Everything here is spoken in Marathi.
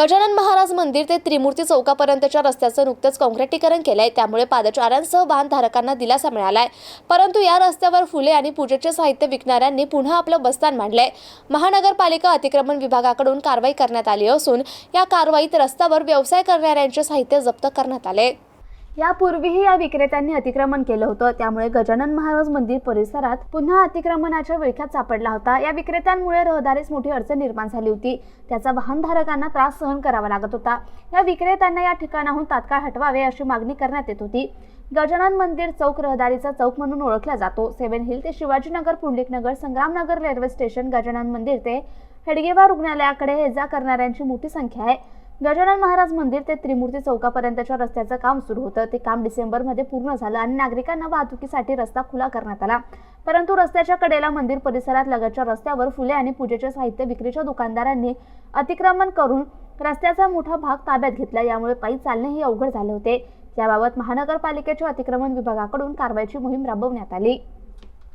गजानन महाराज मंदिर ते त्रिमूर्ती चौकापर्यंतच्या रस्त्याचं नुकतंच काँक्रिटीकरण केलंय. त्यामुळे पादचाऱ्यांसह वाहनधारकांना दिलासा मिळालाय. परंतु या रस्त्यावर फुले आणि पूजेचे साहित्य विकणाऱ्यांनी पुन्हा आपलं बस्तान मांडलंय. महानगरपालिका अतिक्रमण विभागाकडून कारवाई करण्यात आली असून या कारवाईत रस्त्यावर व्यवसाय करणाऱ्यांचे साहित्य जप्त करण्यात आले यापूर्वीही या विक्रेत्यांनी अतिक्रमण केलं होतं. त्यामुळे गजानन महाराज मंदिर परिसरात पुन्हा अतिक्रमणाच्या विळख्यात सापडला होता. या विक्रेत्यांमुळे रहदारीस मोठी अडचण निर्माण झाली होती. त्याचा वाहनधारकांना त्रास सहन करावा लागत होता. या विक्रेत्यांना या ठिकाणाहून तात्काळ हटवावे अशी मागणी करण्यात येत होती. गजानन मंदिर चौक रहदारीचा चौक म्हणून ओळखला जातो. सेवन हिल ते शिवाजीनगर पुंडलिकनगर संग्रामनगर रेल्वे स्टेशन गजानन मंदिर ते हेडगेवा रुग्णालयाकडे ये जा करणाऱ्यांची मोठी संख्या आहे. गजानन महाराज मंदिर ते त्रिमूर्ती चौकापर्यंतच्या रस्त्याचं काम सुरू होतं. ते काम डिसेंबरमध्ये पूर्ण झालं आणि नागरिकांना वाहतुकीसाठी रस्ता खुला करण्यात आला. परंतु रस्त्याच्या कडेला मंदिर परिसरात लगतच्या रस्त्यावर फुले आणि पूजेचे साहित्य विक्रीच्या दुकानदारांनी अतिक्रमण करून रस्त्याचा मोठा भाग ताब्यात घेतला. यामुळे पायी चालणेही अवघड झाले होते. याबाबत महानगरपालिकेच्या अतिक्रमण विभागाकडून कारवाईची मोहीम राबवण्यात आली.